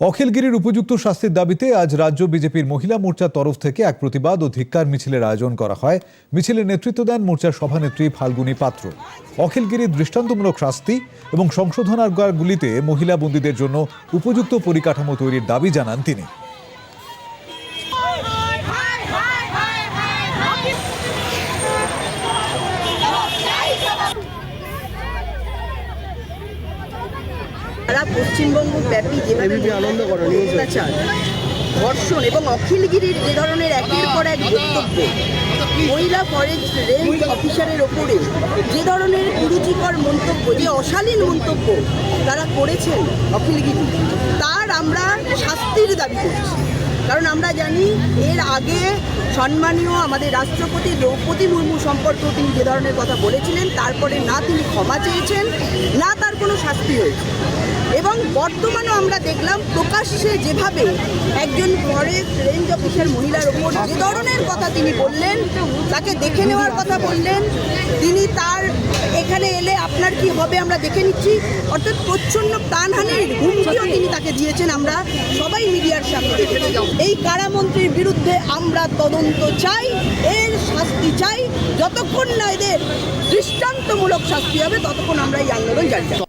অখিলগিরির উপযুক্ত শাস্তির দাবিতে আজ রাজ্য বিজেপির মহিলা মোর্চার তরফ থেকে এক প্রতিবাদ ও ধিক্কার মিছিলের আয়োজন করা হয়। মিছিলের নেতৃত্ব দেন মোর্চার সভানেত্রী ফাল্গুনী পাত্র। অখিলগিরির দৃষ্টান্তমূলক শাস্তি এবং সংশোধনাগারগুলিতে মহিলা বন্দীদের জন্য উপযুক্ত পরিকাঠামো তৈরির দাবি জানান তিনি। সারা পশ্চিমবঙ্গ ব্যাপী যেভাবে আনন্দ অত্যাচার ধর্ষণ এবং অখিলগিরির যে ধরনের একের পর এক বক্তব্য মহিলা ফরেস্ট রেঞ্জ অফিসারের ওপরে যে ধরনের কুরুচিকর মন্তব্য যে অশালীন মন্তব্য তারা করেছেন অখিলগিরি তার আমরা শাস্তির দাবি করছি। কারণ আমরা জানি এর আগে সম্মানীয় আমাদের রাষ্ট্রপতি দ্রৌপদী মুর্মু সম্পর্কেও তিনি যে ধরনের কথা বলেছিলেন তারপরে না তিনি ক্ষমা চেয়েছেন না তার কোনো শাস্তি হয়েছে। বর্তমানেও আমরা দেখলাম প্রকাশ্যে যেভাবে একজন ফরেস্ট রেঞ্জ অফিসার মহিলার ওপর যে ধরনের কথা তিনি বললেন, তাকে দেখে নেওয়ার কথা বললেন, তিনি তার এখানে এলে আপনার কি হবে আমরা দেখে নিচ্ছি অর্থাৎ প্রচ্ছন্ন প্রাণহানির হুমকিও তিনি তাকে দিয়েছেন আমরা সবাই মিডিয়ার সামনে এই কারামন্ত্রীর বিরুদ্ধে আমরা তদন্ত চাই, এর শাস্তি চাই, যতক্ষণ না এদের দৃষ্টান্তমূলক শাস্তি হবে, ততক্ষণ আমরা এই আন্দোলন রাখব।